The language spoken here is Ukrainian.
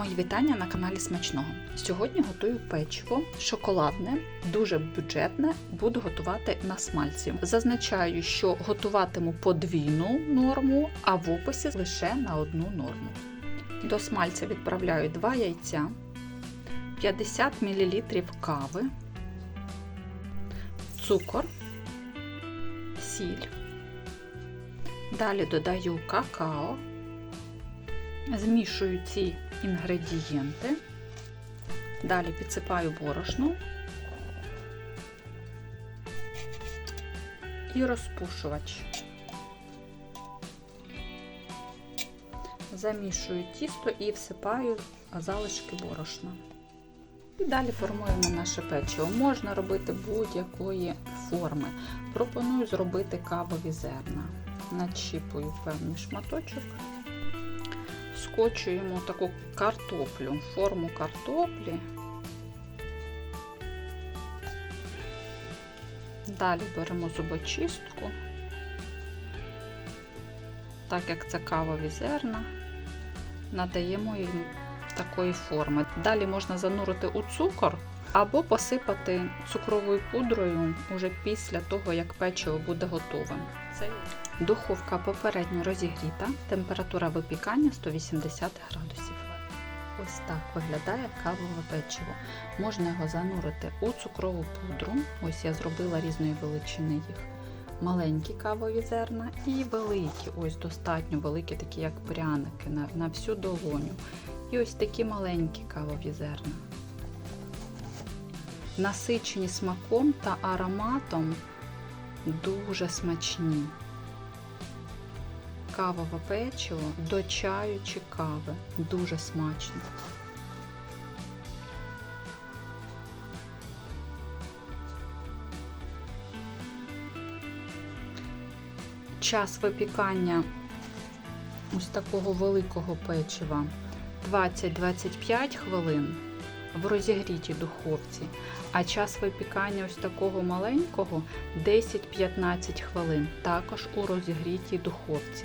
Мої вітання на каналі Смачного. Сьогодні готую печиво шоколадне, дуже бюджетне, буду готувати на смальці. Зазначаю, що готуватиму подвійну норму, а в описі лише на одну норму. До смальця відправляю 2 яйця, 50 мл кави, цукор, сіль. Далі додаю какао. Змішую ці інгредієнти, далі підсипаю борошно і розпушувач. Замішую тісто і всипаю залишки борошна. І далі формуємо наше печиво. Можна робити будь-якої форми. Пропоную зробити кавові зерна. Начіпую певний шматочок скочуємо таку картоплю, форму картоплі. Далі беремо зубочистку, так як це кавові зерна, надаємо їм такої форми. Далі можна занурити у цукор або посипати цукровою пудрою уже після того, як печиво буде готовим. Духовка попередньо розігріта, температура випікання 180 градусів. Ось так виглядає кавове печиво. Можна його занурити у цукрову пудру. Ось я зробила різної величини їх. Маленькі кавові зерна і великі, ось достатньо великі, такі як пряники на, на всю долоню. І ось такі маленькі кавові зерна. Насичені смаком та ароматом дуже смачні кавове печиво до чаю чи кави. Дуже смачно. Час випікання ось такого великого печива 20-25 хвилин в розігрітій духовці, а час випікання ось такого маленького 10-15 хвилин, також у розігрітій духовці.